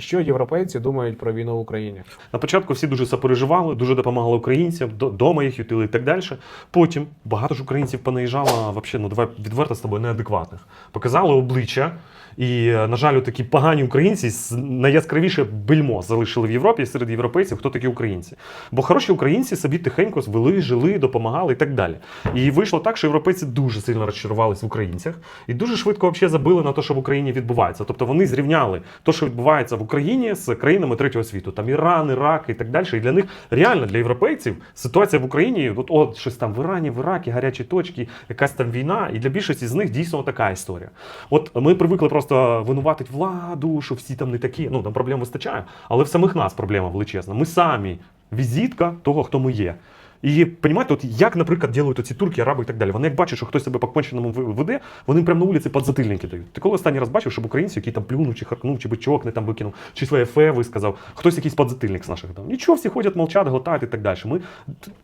Що європейці думають про війну в Україні? На початку всі дуже сопереживали, дуже допомагали українцям, до- дома їх ютили і так далі. Потім багато ж українців понаїжджало, вообще, ну давай відверто з тобою неадекватних. Показали обличчя. І, е, на жаль, такі погані українці найяскравіше бельмо залишили в Європі серед європейців, хто такі українці. Бо хороші українці собі тихенько звели, жили, допомагали і так далі. І вийшло так, що європейці дуже сильно розчарувалися в українцях і дуже швидко взагалі забили на те, що в Україні відбувається. Тобто вони зрівняли те, що відбувається в Україні з країнами третього світу, там Іран, Ірак і так далі. І для них реально для європейців ситуація в Україні, от, от щось там в Ірані, в Іракі, гарячі точки, якась там війна. І для більшості з них дійсно така історія. От ми привикли просто винуватити владу, що всі там не такі. Ну там проблем вистачає, але в самих нас проблема величезна. Ми самі візитка того, хто ми є. І понімаєте, от як, наприклад, ділять ці турки, араби і так далі. Вони як бачать, що хтось себе по конченому веде, вони прямо на вулиці подзатильники дають. Ти коли останній раз бачив, щоб українці, який там плюнув, чи харкнув, чи бичок не там викинув, чи своє фе висказав, хтось якийсь подзатильник з наших дав. Нічого, всі ходять, мовчать, глотають і так далі. Ми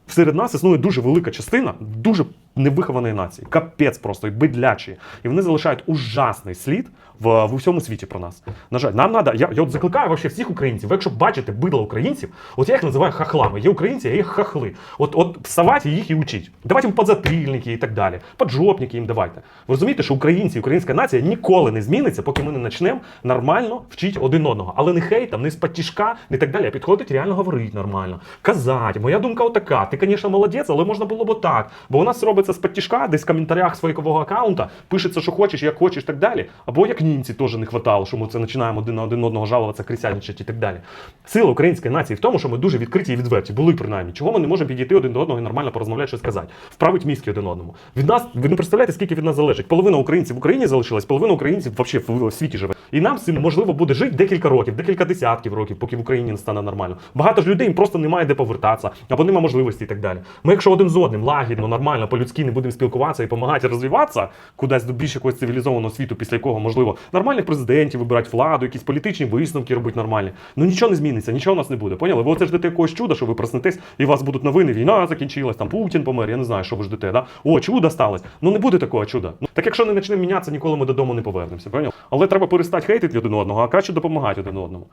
серед нас існує дуже велика частина, дуже невихованої нації. Капець просто і бидлячі. І вони залишають ужасний слід в, в усьому світі про нас. На жаль, нам треба. Я, я от закликаю вообще всіх українців. Ви якщо бачите бидло українців, от я їх називаю хахлами. Є українці, а є хахли. От, от вставайте їх і учіть. Давайте їм подзатильники і так далі. Поджопники їм давайте. Ви розумієте, що українці, українська нація ніколи не зміниться, поки ми не почнемо нормально вчити один одного. Але не хейтом, не з патішка, не так далі. А підходить реально говорити нормально. Казати, моя думка отака. Ти, звісно, молодець, але можна було б отак. Бо у нас робиться з патішка, десь в коментарях своєго аккаунта, пишеться, що хочеш, як хочеш, так далі. Або як німці теж не хватало, що ми це починаємо один на один одного жалуватися, крисяничати і так далі. Сила української нації в тому, що ми дуже відкриті і відверті, були принаймні. Чого ми не можемо підійти один до одного і нормально порозмовляти, що сказати, вправить мізки один одному. Від нас ви не представляєте, скільки від нас залежить. Половина українців в Україні залишилась, половина українців взагалі в, світі живе. І нам цим можливо буде жити декілька років, декілька десятків років, поки в Україні не стане нормально. Багато ж людей їм просто немає де повертатися, або немає можливості і так далі. Ми, якщо один з одним лагідно, нормально, по-людськи не будемо спілкуватися і допомагати розвиватися кудись до більш якогось цивілізованого світу, після якого можливо нормальних президентів вибирати владу, якісь політичні висновки робити нормальні. Ну нічого не зміниться, нічого у нас не буде. Поняли? Ви оце ждете якогось чуда, що ви проснетесь, і у вас будуть новини, війна закінчилась, там Путін помер, я не знаю, що ви ждете. Да? О, чудо сталося. Ну не буде такого чуда. Ну, так якщо не почнемо мінятися, ніколи ми додому не повернемося. Поняв? Але треба перестати хейтити один одного, а краще допомагати один одному.